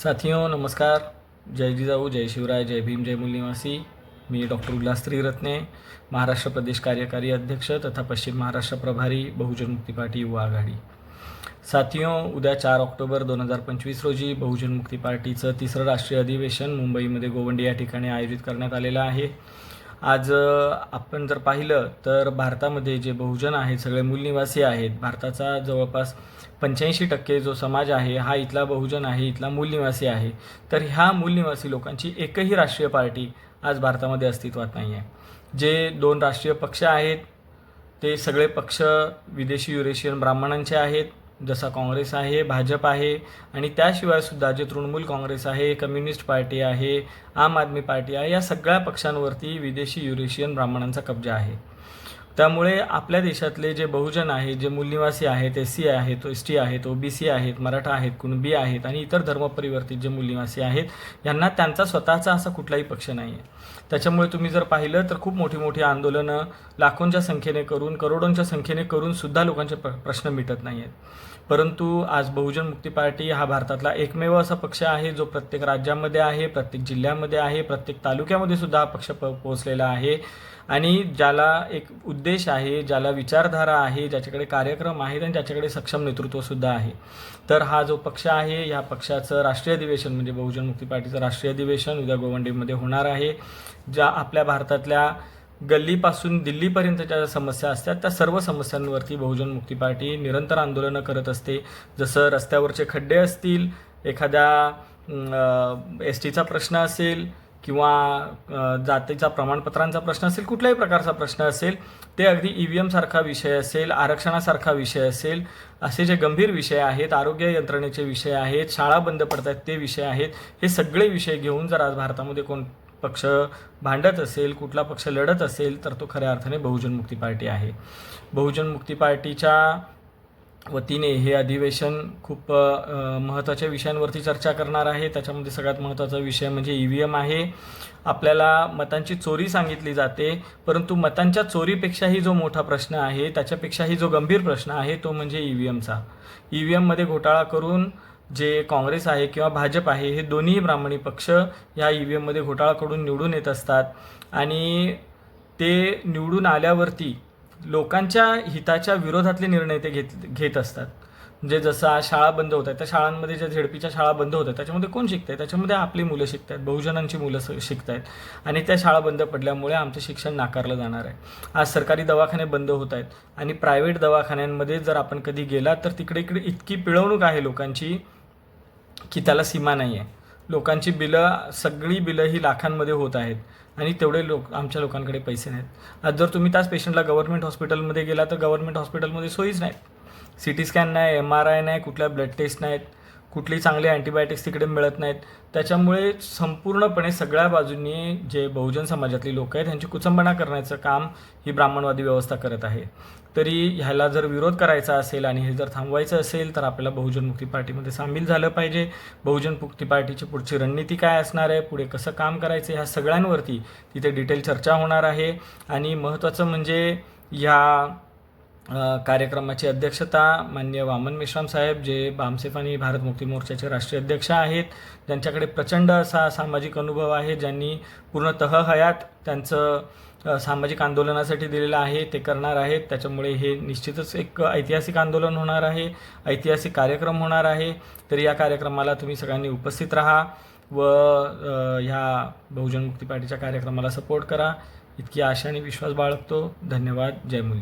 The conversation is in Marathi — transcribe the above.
साथियों नमस्कार। जय जिजाऊ जय शिवराय जय भीम जय मूल मी डॉक्टर उल्हास त्रिरत्ने महाराष्ट्र प्रदेश कार्यकारी अध्यक्ष तथा पश्चिम महाराष्ट्र प्रभारी बहुजन मुक्ती पार्टी युवा आघाडी। साथियों उद्या चार ऑक्टोबर दोन हजार पंचवीस रोजी बहुजन मुक्ती पार्टीचं तिसरं राष्ट्रीय अधिवेशन मुंबईमध्ये गोवंडी या ठिकाणी आयोजित करण्यात आलेलं आहे. आज आपण जर पाहिलं तर भारतामध्ये जे बहुजन आहेत सगळे मूलनिवासी आहेत भारताचा जवळपास पंच्याऐंशी टक्के जो समाज आहे हा इथला बहुजन आहे इथला मूलनिवासी आहे. तर ह्या मूलनिवासी लोकांची एकही राष्ट्रीय पार्टी आज भारतामध्ये अस्तित्वात नाही आहे. जे दोन राष्ट्रीय पक्ष आहेत ते सगळे पक्ष विदेशी युरेशियन ब्राह्मणांचे आहेत जसा काँग्रेस आहे भाजप आहे आणि त्याशिवाय सुद्धा जे तृणमूल काँग्रेस आहे कम्युनिस्ट पार्टी आहे आम आदमी पार्टी आहे या सगळ्या पक्षांवरती विदेशी युरेशियन ब्राह्मणांचा कब्जा आहे. त्यामुळे आपल्या देशातले जे बहुजन आहेत जे मूलनिवासी आहेत एस सी आहेत एस टी आहेत ओ बी सी आहेत मराठा आहेत कुणबी आहेत आणि इतर धर्मपरिवर्तित जे मूलनिवासी आहेत यांना त्यांचा स्वतःचा असा कुठलाही पक्ष नाही आहे त्याच्यामुळे तुम्ही जर पाहिलं तर खूप मोठी मोठी आंदोलनं लाखोंच्या संख्येने करून करोडोंच्या संख्येने करून सुद्धा लोकांचे प्र प्रश्न मिटत नाही आहेत परंतु आज बहुजन मुक्ती पार्टी हा भारतातला एकमेव असा पक्ष आहे जो प्रत्येक राज्यामध्ये आहे प्रत्येक जिल्ह्यामध्ये आहे प्रत्येक तालुक्यामध्ये सुद्धा हा पक्ष प पोहोचलेला आहे. आणि ज्याला एक उद्देश आहे ज्याला विचारधारा आहे ज्याच्याकडे कार्यक्रम आहेत आणि ज्याच्याकडे सक्षम नेतृत्वसुद्धा आहे. तर हा जो पक्ष आहे या पक्षाचं राष्ट्रीय अधिवेशन म्हणजे बहुजन मुक्ती पार्टीचं राष्ट्रीय अधिवेशन उद्या गोवंडीमध्ये होणार आहे. ज्या आपल्या भारतातल्या गल्लीपासून दिल्लीपर्यंतच्या ज्या समस्या असतात त्या सर्व समस्यांवरती बहुजन मुक्ती पार्टी निरंतर आंदोलनं करत असते. जसं रस्त्यावरचे खड्डे असतील एखाद्या एस टीचा प्रश्न असेल किंवा जातीचा प्रमाणपत्रांचा प्रश्न असेल कुठल्याही प्रकारचा प्रश्न असेल ते अगदी ई व्ही एमसारखा विषय असेल आरक्षणासारखा विषय असेल असे जे गंभीर विषय आहेत आरोग्य यंत्रणेचे विषय आहेत शाळा बंद पडत आहेत ते विषय आहेत हे सगळे विषय घेऊन जर आज भारतामध्ये कोण पक्ष भांडत असेल कुठला पक्ष लढत असेल तर तो खऱ्या अर्थाने बहुजन मुक्ती पार्टी आहे. बहुजन मुक्ती पार्टीच्या वतीने हे अधिवेशन खूप महत्त्वाच्या विषयांवरती चर्चा करणार आहे. त्याच्यामध्ये सगळ्यात महत्त्वाचा विषय म्हणजे ई व्ही एम आहे. आपल्याला मतांची चोरी सांगितली जाते परंतु मतांच्या चोरीपेक्षाही जो मोठा प्रश्न आहे त्याच्यापेक्षाही जो गंभीर प्रश्न आहे तो म्हणजे ई व्ही एमचा. ई व्ही एममध्ये घोटाळा करून जे काँग्रेस आहे किंवा भाजप आहे हे दोन्ही ब्राह्मणी पक्ष या ई व्ही एममध्ये घोटाळा करून निवडून येत असतात. आणि ते निवडून आल्यावरती लोकांच्या हिताच्या विरोधातले निर्णय ते घेत घेत असतात. म्हणजे जसं शाळा बंद होत आहेत त्या शाळांमध्ये ज्या झेडपीच्या शाळा बंद होत आहेत त्याच्यामध्ये कोण शिकत आहे त्याच्यामध्ये आपली मुलं शिकत आहेत बहुजनांची मुलं शिकत आहेत आणि त्या शाळा बंद पडल्यामुळे आमचं शिक्षण नाकारलं जाणार आहे. आज सरकारी दवाखाने बंद होत आहेत आणि प्रायव्हेट दवाखान्यांमध्ये जर आपण कधी गेलात तर तिकडे इकडे इतकी पिळवणूक आहे लोकांची की त्याला सीमा नाही आहे लोकांची बिलं सगळी बिलं ही लाखांमध्ये होत आहेत. आणि तेवढे लोक आमच्या लोकांकडे पैसे नाहीत. आज जर तुम्ही त्याच पेशंटला गव्हर्नमेंट हॉस्पिटलमध्ये गेला तर गव्हर्नमेंट हॉस्पिटलमध्ये सोयीच नाहीत. सी टी स्कॅन नाही एम आर आय नाही कुठल्या ब्लड टेस्ट नाहीत. कुठली चांगली अँटीबायोटिक्स तिकडे मिळत नाहीत. त्याच्यामुळे संपूर्णपणे सगळ्या बाजूंनी जे बहुजन समाजातली लोक आहेत त्यांची कुचंबणा करण्याचं काम ही ब्राह्मणवादी व्यवस्था करत आहे. तरी ह्याला जर विरोध करायचा असेल आणि हे जर थांबवायचं असेल तर आपल्याला बहुजन मुक्ती पार्टीमध्ये सामील झालं पाहिजे. बहुजन मुक्ती पार्टीची पुढची रणनीती काय असणार आहे पुढे कसं काम करायचं ह्या सगळ्यांवरती तिथे डिटेल चर्चा होणार आहे. आणि महत्त्वाचं म्हणजे ह्या कार्यक्रमाची अध्यक्षता मान्य वामन मेश्राम साहेब जे बामसेफ आणि भारत मुक्ती मोर्चाचे राष्ट्रीय अध्यक्ष आहेत. ज्यांच्याकडे प्रचंड असा सामाजिक अनुभव आहे ज्यांनी पूर्णतः हयात त्यांचं सामाजिक आंदोलनासाठी दिलेलं आहे ते करणार आहेत. त्याच्यामुळे हे निश्चितच एक ऐतिहासिक आंदोलन होणार आहे ऐतिहासिक कार्यक्रम होणार आहे. तर या कार्यक्रमाला तुम्ही सगळ्यांनी उपस्थित राहा व ह्या बहुजन मुक्ती पार्टीच्या कार्यक्रमाला सपोर्ट करा. इतकी आशा आणि विश्वास बाळगतो. धन्यवाद. जय मूल